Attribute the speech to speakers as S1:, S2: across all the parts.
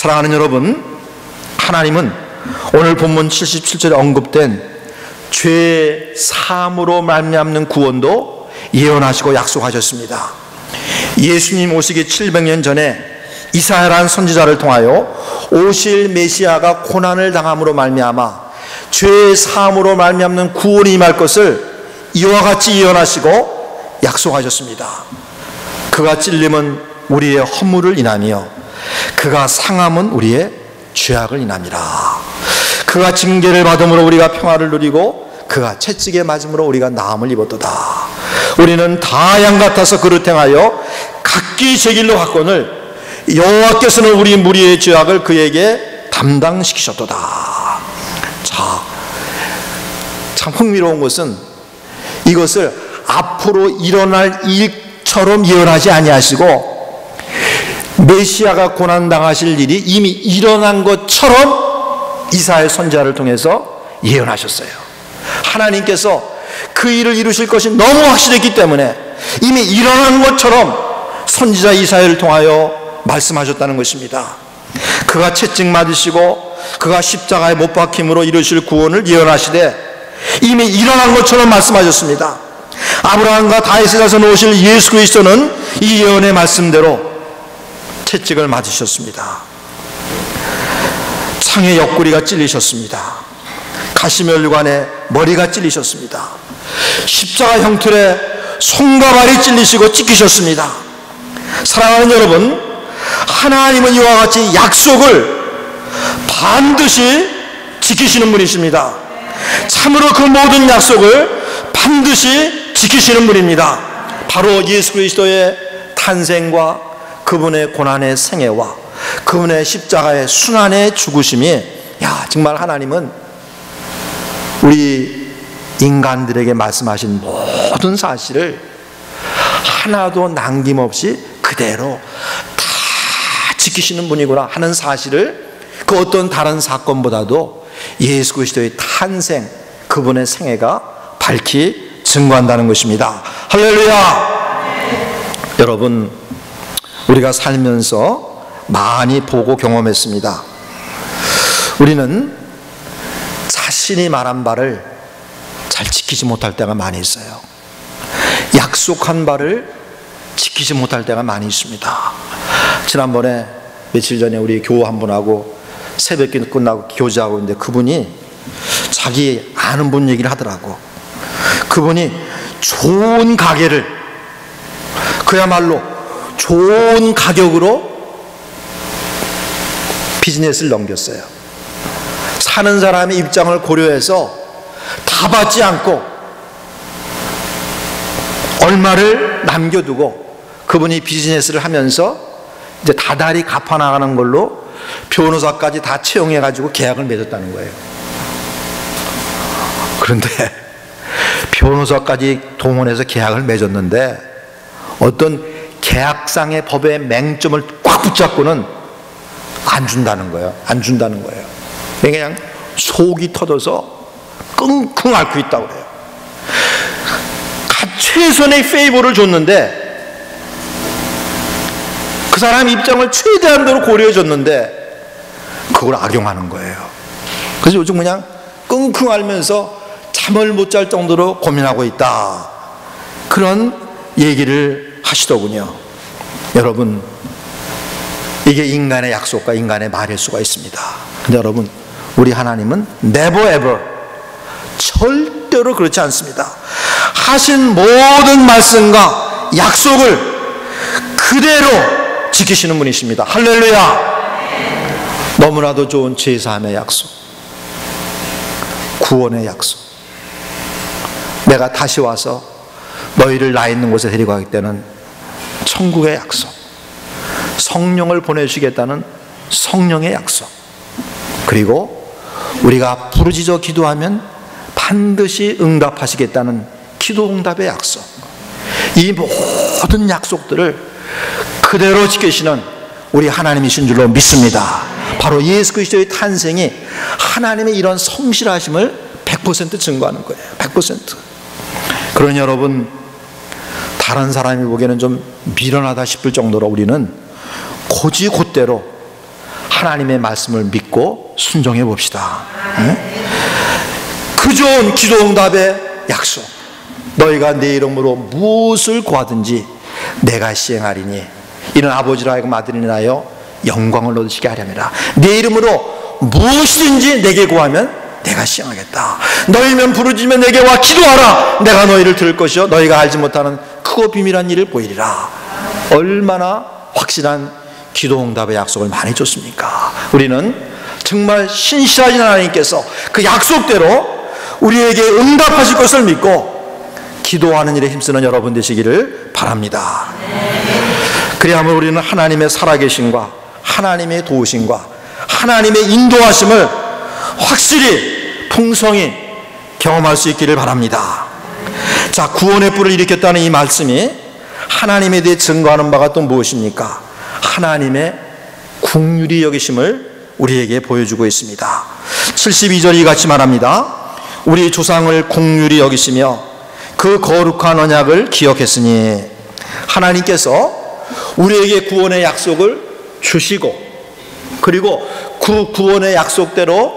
S1: 사랑하는 여러분, 하나님은 오늘 본문 77절에 언급된 죄 사함으로 말미암는 구원도 예언하시고 약속하셨습니다. 예수님 오시기 700년 전에 이사야라는 선지자를 통하여 오실 메시아가 고난을 당함으로 말미암아 죄 사함으로 말미암는 구원이 임할 것을 이와 같이 예언하시고 약속하셨습니다. 그가 찔림은 우리의 허물을 인하며 그가 상함은 우리의 죄악을 인함이라. 그가 징계를 받음으로 우리가 평화를 누리고 그가 채찍에 맞음으로 우리가 나음을 입었도다. 우리는 다 양 같아서 그릇 행하여 각기 제 길로 갔건을 여호와께서는 우리 무리의 죄악을 그에게 담당시키셨도다. 자, 참 흥미로운 것은 이것을 앞으로 일어날 일처럼 예언하지 아니하시고 메시아가 고난 당하실 일이 이미 일어난 것처럼 이사의 선자를 통해서 예언하셨어요. 하나님께서 그 일을 이루실 것이 너무 확실했기 때문에 이미 일어난 것처럼 선지자 이사야를 통하여 말씀하셨다는 것입니다. 그가 채찍 맞으시고 그가 십자가에 못 박힘으로 이루실 구원을 예언하시되 이미 일어난 것처럼 말씀하셨습니다. 아브라함과 다윗에 가서 놓으실 예수 그리스도는 이 예언의 말씀대로 채찍을 맞으셨습니다. 창의 옆구리가 찔리셨습니다. 가시멸관에 머리가 찔리셨습니다. 십자가 형틀에 손과 발이 찔리시고 찢기셨습니다. 사랑하는 여러분, 하나님은 이와 같이 약속을 반드시 지키시는 분이십니다. 참으로 그 모든 약속을 반드시 지키시는 분입니다. 바로 예수 그리스도의 탄생과 그분의 고난의 생애와 그분의 십자가의 순환의 죽으심이 야 정말 하나님은 우리 인간들에게 말씀하신 모든 사실을 하나도 남김없이 그대로 다 지키시는 분이구나 하는 사실을 그 어떤 다른 사건보다도 예수 그리스도의 탄생, 그분의 생애가 밝히 증거한다는 것입니다. 할렐루야! 여러분, 우리가 살면서 많이 보고 경험했습니다. 우리는 자신이 말한 바를 잘 지키지 못할 때가 많이 있어요. 약속한 바를 지키지 못할 때가 많이 있습니다. 지난번에 며칠 전에 우리 교우 한 분하고 새벽 기 끝나고 교제하고 있는데 그분이 자기 아는 분 얘기를 하더라고. 그분이 좋은 가게를 그야말로 좋은 가격으로 비즈니스를 넘겼어요. 사는 사람의 입장을 고려해서 다 받지 않고 얼마를 남겨두고 그분이 비즈니스를 하면서 이제 다달이 갚아나가는 걸로 변호사까지 다 채용해가지고 계약을 맺었다는 거예요. 그런데 변호사까지 동원해서 계약을 맺었는데 어떤 계약상의 법의 맹점을 꽉 붙잡고는 안 준다는 거예요. 안 준다는 거예요. 그냥 속이 터져서 끙끙 앓고 있다고 그래요. 최선의 페이버를 줬는데 그 사람 입장을 최대한도로 고려해 줬는데 그걸 악용하는 거예요. 그래서 요즘 그냥 끙끙 앓면서 잠을 못 잘 정도로 고민하고 있다. 그런 얘기를 하시더군요. 여러분, 이게 인간의 약속과 인간의 말일 수가 있습니다. 근데 여러분, 우리 하나님은 never ever 절대로 그렇지 않습니다. 하신 모든 말씀과 약속을 그대로 지키시는 분이십니다. 할렐루야! 너무나도 좋은 제사함의 약속, 구원의 약속. 내가 다시 와서 너희를 나 있는 곳에 데리고 가기 때는 천국의 약속, 성령을 보내주시겠다는 성령의 약속, 그리고 우리가 부르짖어 기도하면 반드시 응답하시겠다는 기도 응답의 약속. 이 모든 약속들을 그대로 지키시는 우리 하나님이신 줄로 믿습니다. 바로 예수 그리스도의 탄생이 하나님의 이런 성실하심을 100% 증거하는 거예요. 100%. 그러니 여러분 다른 사람이 보기에는 좀 미련하다 싶을 정도로 우리는 고지곧대로 하나님의 말씀을 믿고 순종해 봅시다. 그 좋은 기도 응답의 약속. 너희가 내 이름으로 무엇을 구하든지 내가 시행하리니 이는 아버지라 하여금 아들이나여 영광을 얻으시게 하렵니다. 내 이름으로 무엇이든지 내게 구하면 내가 시행하겠다. 너희면 부르짖으면 내게 와 기도하라. 내가 너희를 들을 것이요 너희가 알지 못하는 크고 비밀한 일을 보이리라. 얼마나 확실한 기도 응답의 약속을 많이 줬습니까? 우리는 정말 신실하신 하나님께서 그 약속대로 우리에게 응답하실 것을 믿고 기도하는 일에 힘쓰는 여러분 되시기를 바랍니다. 그래야만 우리는 하나님의 살아계심과 하나님의 도우심과 하나님의 인도하심을 확실히 풍성히 경험할 수 있기를 바랍니다. 자, 구원의 뿔을 일으켰다는 이 말씀이 하나님에 대해 증거하는 바가 또 무엇입니까? 하나님의 국률이 여기심을 우리에게 보여주고 있습니다. 72절 이 같이 말합니다. 우리 조상을 국률이 여기시며 그 거룩한 언약을 기억했으니 하나님께서 우리에게 구원의 약속을 주시고 그리고 그 구원의 약속대로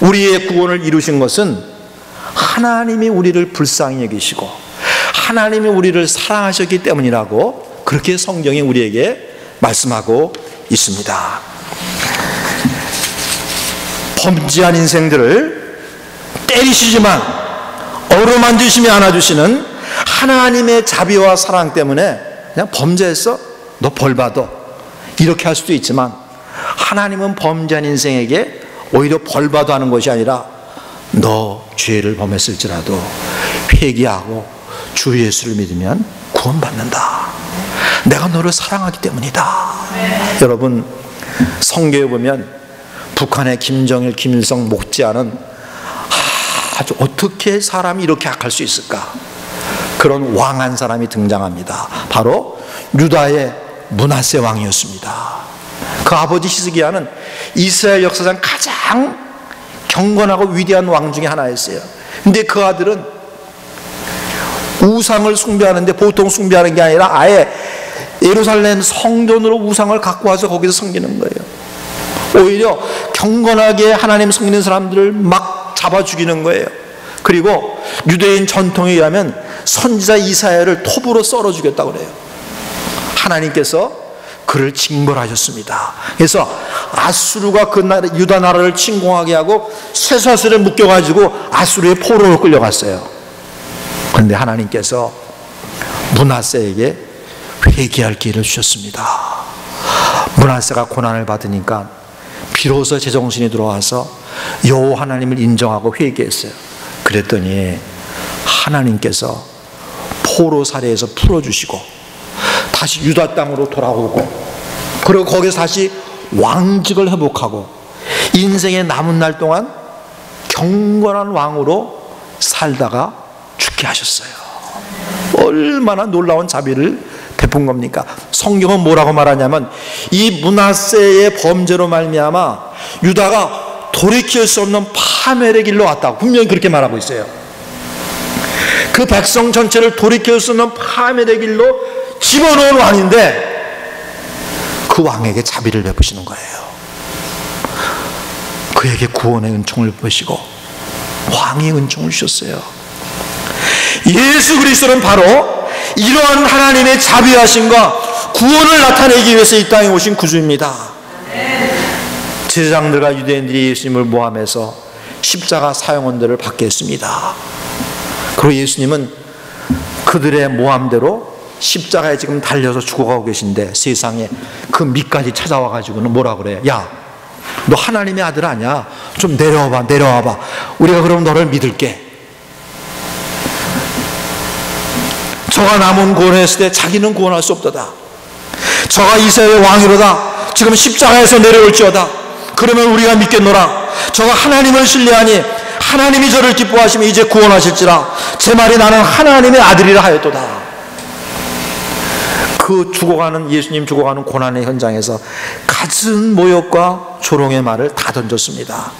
S1: 우리의 구원을 이루신 것은 하나님이 우리를 불쌍히 여기시고 하나님이 우리를 사랑하셨기 때문이라고 그렇게 성경이 우리에게 말씀하고 있습니다. 범죄한 인생들을 때리시지만 어루만지시며 안아주시는 하나님의 자비와 사랑 때문에 그냥 범죄했어? 너 벌 받아. 이렇게 할 수도 있지만 하나님은 범죄한 인생에게 오히려 벌 받아 하는 것이 아니라 너 죄를 범했을지라도 회개하고 주 예수를 믿으면 구원받는다. 내가 너를 사랑하기 때문이다. 네. 여러분 성경에 보면 북한의 김정일, 김일성 못지않은 아주 어떻게 사람이 이렇게 악할 수 있을까? 그런 왕한 사람이 등장합니다. 바로 유다의 문하세 왕이었습니다. 그 아버지 히스기야는 이스라엘 역사상 가장 경건하고 위대한 왕 중에 하나였어요. 근데 그 아들은 우상을 숭배하는데 보통 숭배하는 게 아니라 아예 예루살렘 성전으로 우상을 갖고 와서 거기서 섬기는 거예요. 오히려 경건하게 하나님 섬기는 사람들을 막 잡아 죽이는 거예요. 그리고 유대인 전통에 의하면 선지자 이사야를 톱으로 썰어 죽였다고 그래요. 하나님께서 그를 징벌하셨습니다. 그래서 아수르가 그 나라, 유다 나라를 침공하게 하고 쇠사슬에 묶여가지고 아수르의 포로로 끌려갔어요. 그런데 하나님께서 문하세에게 회개할 기회를 주셨습니다. 문하세가 고난을 받으니까 비로소 제정신이 들어와서 여호 하나님을 인정하고 회개했어요. 그랬더니 하나님께서 포로 사례에서 풀어주시고 다시 유다 땅으로 돌아오고 그리고 거기서 다시 왕직을 회복하고 인생의 남은 날 동안 경건한 왕으로 살다가 죽게 하셨어요. 얼마나 놀라운 자비를 베푼 겁니까? 성경은 뭐라고 말하냐면 이 문하세의 범죄로 말미암아 유다가 돌이킬 수 없는 파멸의 길로 왔다. 분명히 그렇게 말하고 있어요. 그 백성 전체를 돌이킬 수 없는 파멸의 길로 집어넣은 왕인데 그 왕에게 자비를 베푸시는 거예요. 그에게 구원의 은총을 베시고 왕의 은총을 주셨어요. 예수 그리스도는 바로 이러한 하나님의 자비하심과 구원을 나타내기 위해서 이 땅에 오신 구주입니다. 제사장들과 유대인들이 예수님을 모함해서 십자가 사형원들을 받게 했습니다. 그리고 예수님은 그들의 모함대로 십자가에 지금 달려서 죽어가고 계신데 세상에 그 밑까지 찾아와 가지고는 뭐라 그래? 야, 너 하나님의 아들 아니야? 좀 내려와봐, 내려와봐. 우리가 그럼 너를 믿을게. 저가 남은 구원했을 때 자기는 구원할 수 없도다. 저가 이스라엘 왕이로다. 지금 십자가에서 내려올지어다. 그러면 우리가 믿겠노라. 저가 하나님을 신뢰하니 하나님이 저를 기뻐하시면 이제 구원하실지라. 제 말이 나는 하나님의 아들이라 하였도다. 그 죽어가는 예수님 죽어가는 고난의 현장에서 갖은 모욕과 조롱의 말을 다 던졌습니다.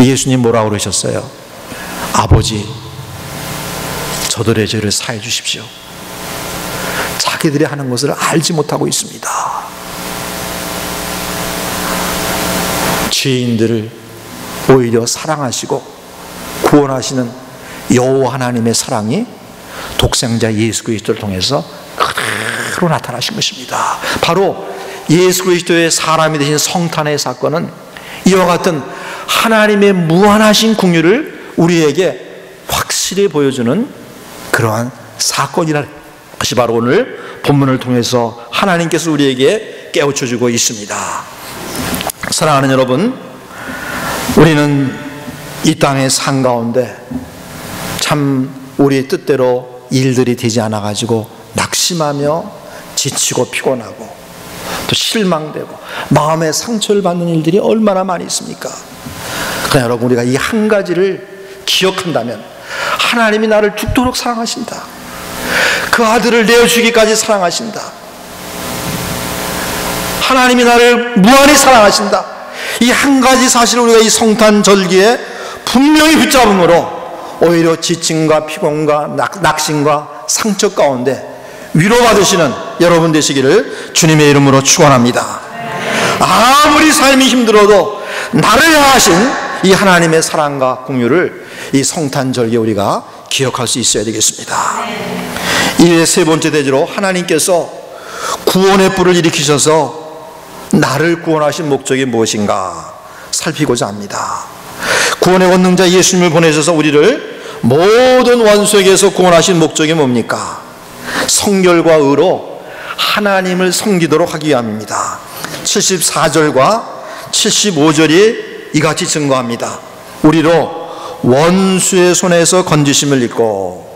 S1: 예수님 뭐라고 그러셨어요? 아버지, 저들의 죄를 사해 주십시오. 자기들이 하는 것을 알지 못하고 있습니다. 죄인들을 오히려 사랑하시고 구원하시는 여호와 하나님의 사랑이 독생자 예수 그리스도를 통해서 그대로 나타나신 것입니다. 바로 예수 그리스도의 사람이 되신 성탄의 사건은 이와 같은 하나님의 무한하신 궁유를 우리에게 확실히 보여주는 그러한 사건이라는 것이 바로 오늘 본문을 통해서 하나님께서 우리에게 깨우쳐 주고 있습니다. 사랑하는 여러분, 우리는 이 땅의 산 가운데 참 우리의 뜻대로 일들이 되지 않아 가지고 낙심하며 지치고 피곤하고 또 실망되고 마음의 상처를 받는 일들이 얼마나 많이 있습니까? 그러나 여러분 우리가 이 한 가지를 기억한다면 하나님이 나를 죽도록 사랑하신다. 그 아들을 내어주기까지 사랑하신다. 하나님이 나를 무한히 사랑하신다. 이 한 가지 사실을 우리가 이 성탄 절기에 분명히 붙잡음으로 오히려 지침과 피곤과 낙심과 상처 가운데 위로받으시는 여러분 되시기를 주님의 이름으로 축원합니다. 아무리 삶이 힘들어도 나를 향하신 이 하나님의 사랑과 공유를 이 성탄절기에 우리가 기억할 수 있어야 되겠습니다. 이에 세 번째 대지로 하나님께서 구원의 불을 일으키셔서 나를 구원하신 목적이 무엇인가 살피고자 합니다. 구원의 원능자 예수님을 보내셔서 우리를 모든 원수에게서 구원하신 목적이 뭡니까? 성결과 의로 하나님을 섬기도록 하기 위함입니다. 74절과 75절이 이같이 증거합니다. 우리로 원수의 손에서 건지심을 입고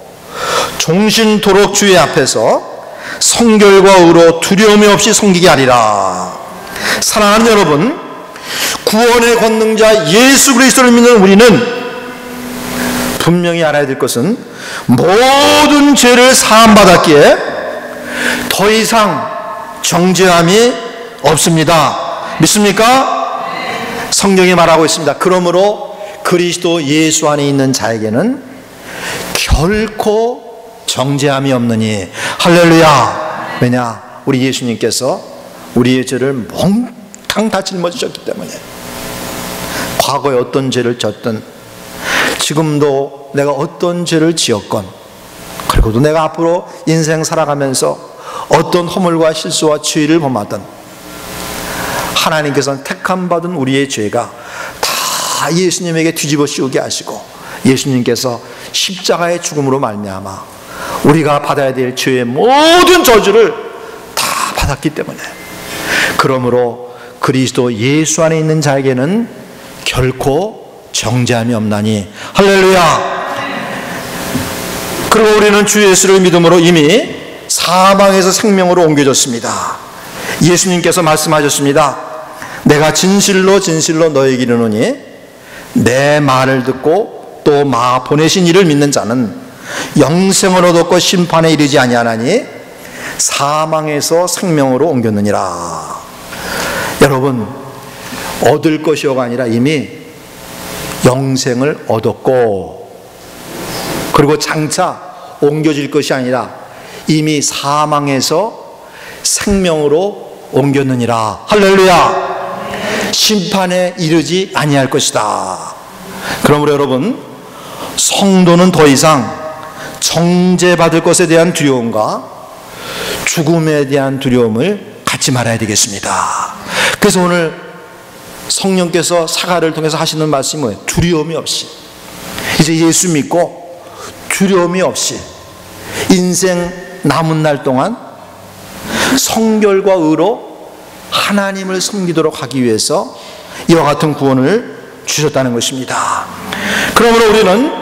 S1: 종신토록 주의 앞에서 성결과 의로 두려움이 없이 섬기게 하리라. 사랑하는 여러분, 구원의 권능자 예수 그리스도를 믿는 우리는 분명히 알아야 될 것은 모든 죄를 사함받았기에 더 이상 정죄함이 없습니다. 믿습니까? 성경이 말하고 있습니다. 그러므로 그리스도 예수 안에 있는 자에게는 결코 정죄함이 없느니 할렐루야. 왜냐? 우리 예수님께서 우리의 죄를 몽땅 다 짊어지셨기 때문에 과거에 어떤 죄를 졌든 지금도 내가 어떤 죄를 지었건 그리고도 내가 앞으로 인생 살아가면서 어떤 허물과 실수와 죄를 범하든 하나님께서는 택함 받은 우리의 죄가 다 예수님에게 뒤집어 씌우게 하시고 예수님께서 십자가의 죽음으로 말미암아 우리가 받아야 될 죄의 모든 저주를 다 받았기 때문에 그러므로 그리스도 예수 안에 있는 자에게는 결코 정죄함이 없나니. 할렐루야. 그리고 우리는 주 예수를 믿음으로 이미 사망에서 생명으로 옮겨졌습니다. 예수님께서 말씀하셨습니다. 내가 진실로 진실로 너에게 이르노니 내 말을 듣고 또 마 보내신 이를 믿는 자는 영생을 얻었고 심판에 이르지 아니하나니 사망에서 생명으로 옮겼느니라. 여러분 얻을 것이요가 아니라 이미 영생을 얻었고 그리고 장차 옮겨질 것이 아니라 이미 사망에서 생명으로 옮겼느니라. 할렐루야. 심판에 이르지 아니할 것이다. 그러므로 여러분, 성도는 더 이상 정죄받을 것에 대한 두려움과 죽음에 대한 두려움을 갖지 말아야 되겠습니다. 그래서 오늘 성령께서 사과를 통해서 하시는 뭐예요? 두려움이 없이. 이제 예수 믿고 두려움이 없이 인생 남은 날 동안 성결과 의로 하나님을 섬기도록 하기 위해서 이와 같은 구원을 주셨다는 것입니다. 그러므로 우리는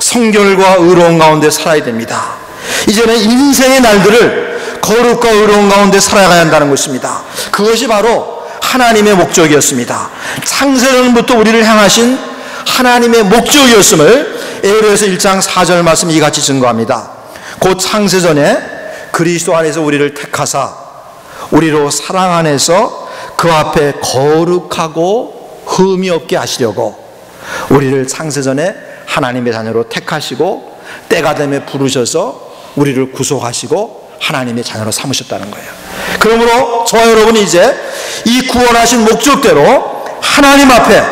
S1: 성결과 의로운 가운데 살아야 됩니다. 이제는 인생의 날들을 거룩과 의로운 가운데 살아가야 한다는 것입니다. 그것이 바로 하나님의 목적이었습니다. 창세전부터 우리를 향하신 하나님의 목적이었음을 에베소서 1장 4절 말씀 이같이 증거합니다. 곧 창세 전에 그리스도 안에서 우리를 택하사 우리로 사랑 안에서 그 앞에 거룩하고 흠이 없게 하시려고 우리를 창세 전에 하나님의 자녀로 택하시고 때가 되면 부르셔서 우리를 구속하시고 하나님의 자녀로 삼으셨다는 거예요. 그러므로 저와 여러분이 이제 이 구원하신 목적대로 하나님 앞에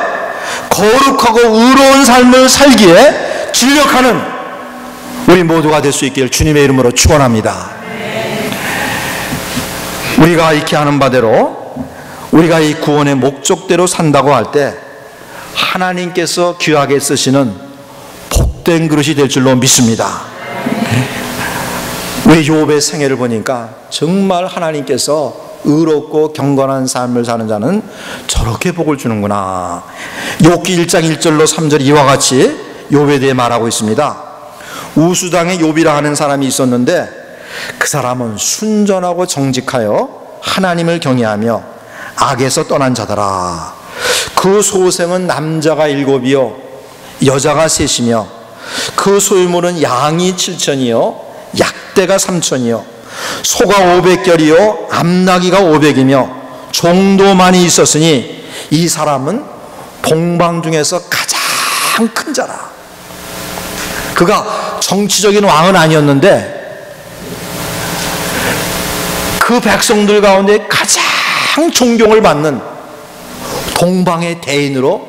S1: 거룩하고 의로운 삶을 살기에 진력하는 우리 모두가 될 수 있기를 주님의 이름으로 축원합니다. 우리가 익히 하는 바대로 우리가 이 구원의 목적대로 산다고 할 때 하나님께서 귀하게 쓰시는 복된 그릇이 될 줄로 믿습니다. 우리 요업의 생애를 보니까 정말 하나님께서 의롭고 경건한 삶을 사는 자는 저렇게 복을 주는구나. 욥기 1장 1절로 3절 이와 같이 욥에 대해 말하고 있습니다. 우수당의 욥이라 하는 사람이 있었는데 그 사람은 순전하고 정직하여 하나님을 경외하며 악에서 떠난 자더라. 그 소생은 남자가 일곱이요 여자가 셋이며 그 소유물은 양이 칠천이요 약 대가 삼천이요 소가 오백 결이요 암나기가 오백이며 종도 많이 있었으니 이 사람은 동방 중에서 가장 큰 자라. 그가 정치적인 왕은 아니었는데 그 백성들 가운데 가장 존경을 받는 동방의 대인으로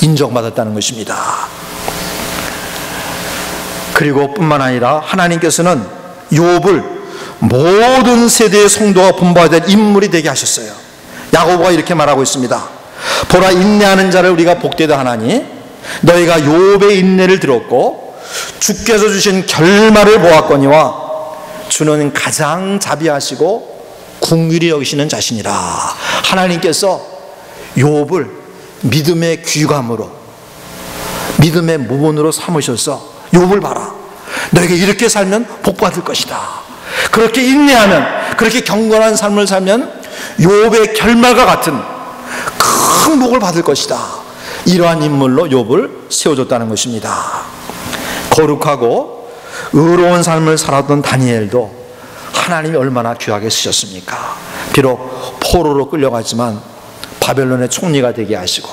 S1: 인정받았다는 것입니다. 그리고 뿐만 아니라 하나님께서는 욥을 모든 세대의 성도가 본받아야 될 인물이 되게 하셨어요. 야고보가 이렇게 말하고 있습니다. 보라 인내하는 자를 우리가 복되다 하나니 너희가 욥의 인내를 들었고 주께서 주신 결말을 보았거니와 주는 가장 자비하시고 궁휼히 여기시는 자신이라. 하나님께서 욥을 믿음의 귀감으로 믿음의 모본으로 삼으셔서 욥을 봐라. 너에게 이렇게 살면 복 받을 것이다. 그렇게 인내하면 그렇게 경건한 삶을 살면 욥의 결말과 같은 큰 복을 받을 것이다. 이러한 인물로 욥을 세워줬다는 것입니다. 거룩하고 의로운 삶을 살았던 다니엘도 하나님이 얼마나 귀하게 쓰셨습니까? 비록 포로로 끌려갔지만 바벨론의 총리가 되게 하시고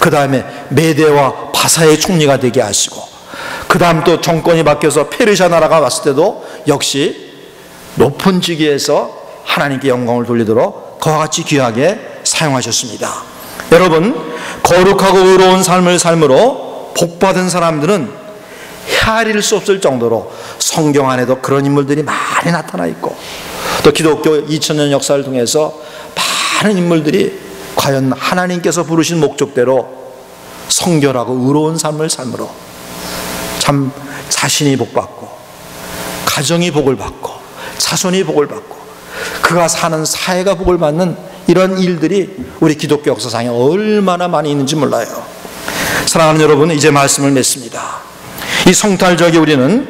S1: 그 다음에 메대와 바사의 총리가 되게 하시고 그 다음 또 정권이 바뀌어서 페르시아 나라가 왔을 때도 역시 높은 직위에서 하나님께 영광을 돌리도록 그와 같이 귀하게 사용하셨습니다. 여러분 거룩하고 의로운 삶을 삶으로 복받은 사람들은 헤아릴 수 없을 정도로 성경 안에도 그런 인물들이 많이 나타나 있고 또 기독교 2000년 역사를 통해서 많은 인물들이 과연 하나님께서 부르신 목적대로 성결하고 의로운 삶을 삶으로 참 자신이 복받고 가정이 복을 받고 자손이 복을 받고 그가 사는 사회가 복을 받는 이런 일들이 우리 기독교 역사상에 얼마나 많이 있는지 몰라요. 사랑하는 여러분, 이제 말씀을 맺습니다. 이 성탈절기 우리는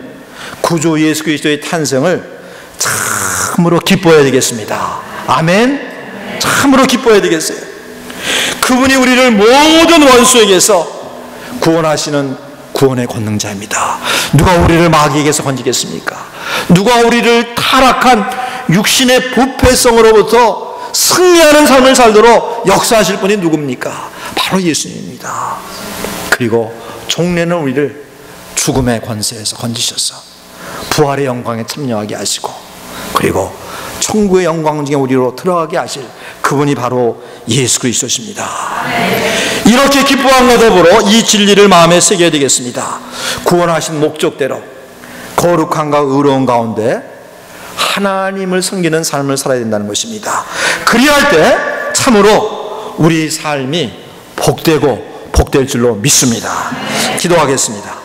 S1: 구주 예수 그리스도의 탄생을 참으로 기뻐해야 되겠습니다. 아멘. 참으로 기뻐해야 되겠어요. 그분이 우리를 모든 원수에게서 구원하시는 구원의 권능자입니다. 누가 우리를 마귀에게서 건지겠습니까? 누가 우리를 타락한 육신의 부패성으로부터 승리하는 삶을 살도록 역사하실 분이 누굽니까? 바로 예수님입니다. 그리고 종래는 우리를 죽음의 권세에서 건지셔서 부활의 영광에 참여하게 하시고 그리고 천국의 영광 중에 우리로 들어가게 하실 그분이 바로 예수 그리스도십니다. 이렇게 기뻐함과 더불어 이 진리를 마음에 새겨야 되겠습니다. 구원하신 목적대로 거룩함과 의로운 가운데 하나님을 섬기는 삶을 살아야 된다는 것입니다. 그리할 때 참으로 우리 삶이 복되고 복될 줄로 믿습니다. 기도하겠습니다.